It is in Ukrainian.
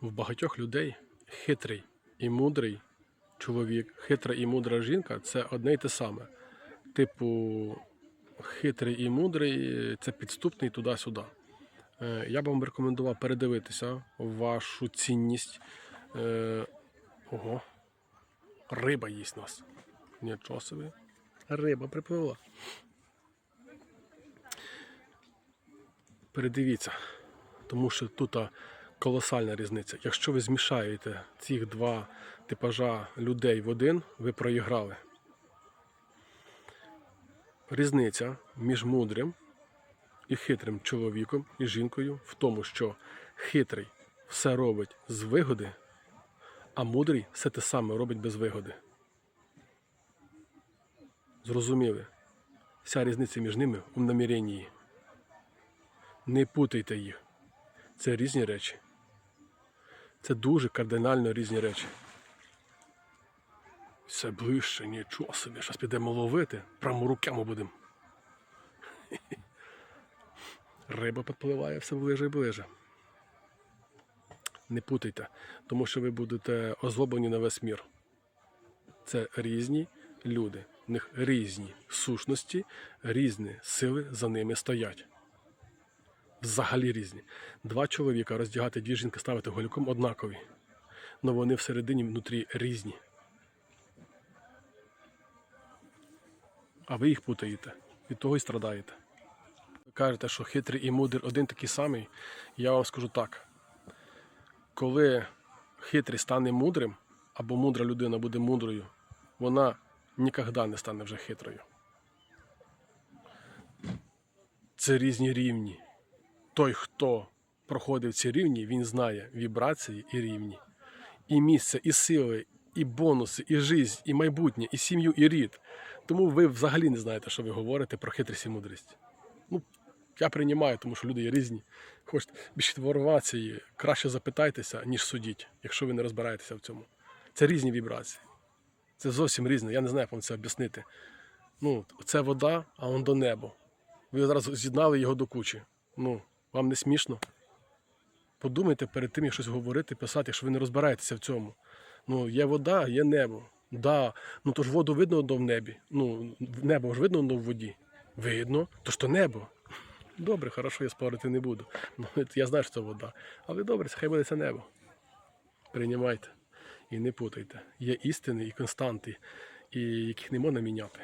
в багатьох людей хитрий і мудрий чоловік, хитра і мудра жінка це одне й те саме. Типу, хитрий і мудрий це підступний туди-сюди. Е, Я б вам рекомендував передивитися вашу цінність. Е, Ого, риба їсть нас. Нічого собі. Риба припливла. Передивіться, тому що тут колосальна різниця. Якщо ви змішаєте цих два типажа людей в один, ви проіграли. Різниця між мудрим і хитрим чоловіком і жінкою в тому, що хитрий все робить з вигоди, а мудрий все те саме робить без вигоди. Зрозуміли? Вся різниця між ними у наміренні. Не путайте їх. Це різні речі. Це дуже кардинально різні речі. Все ближче, нічого собі. Зараз підемо ловити, прямо руками будемо. Риба підпливає все ближе і ближе. Не путайте, тому що ви будете озлоблені на весь мір. Це різні люди. В них різні сущності, різні сили за ними стоять. Взагалі різні. Два чоловіка роздягати дві жінки ставити голіком однакові. але вони всередині внутрі різні. А ви їх путаєте. Від того і страдаєте. Ви кажете, що хитрий і мудрий один такий самий. Я вам скажу так. Коли хитрий стане мудрим, або мудра людина буде мудрою, вона ніколи не стане вже хитрою. Це різні рівні. Той, хто проходив ці рівні, він знає вібрації і рівні. І місце, і сили, і бонуси, і життя, і майбутнє, і сім'ю, і рід. Тому ви взагалі не знаєте, що ви говорите про хитрість і мудрість. Ну, я приймаю, тому що люди є різні. Хочете більш інформації, краще запитайтеся, ніж судіть, якщо ви не розбираєтеся в цьому. Це різні вібрації. Це зовсім різне. Я не знаю, як вам це об'яснити. Ну, це вода, а он до небо. Ви зараз з'єднали його до кучі. Ну, вам не смішно? Подумайте перед тим, як щось говорити, писати, якщо ви не розбираєтеся в цьому. Ну, є вода, є небо. Да. Ну то ж воду видно до в небі. Ну, небо ж видно в воді. Видно, то ж то небо. Добре, хорошо, я спорити не буду. Ну, я знаю, що це вода. Але добре, хай буде це небо. Приймайте і не путайте. Є істини і константи, і яких не можна міняти.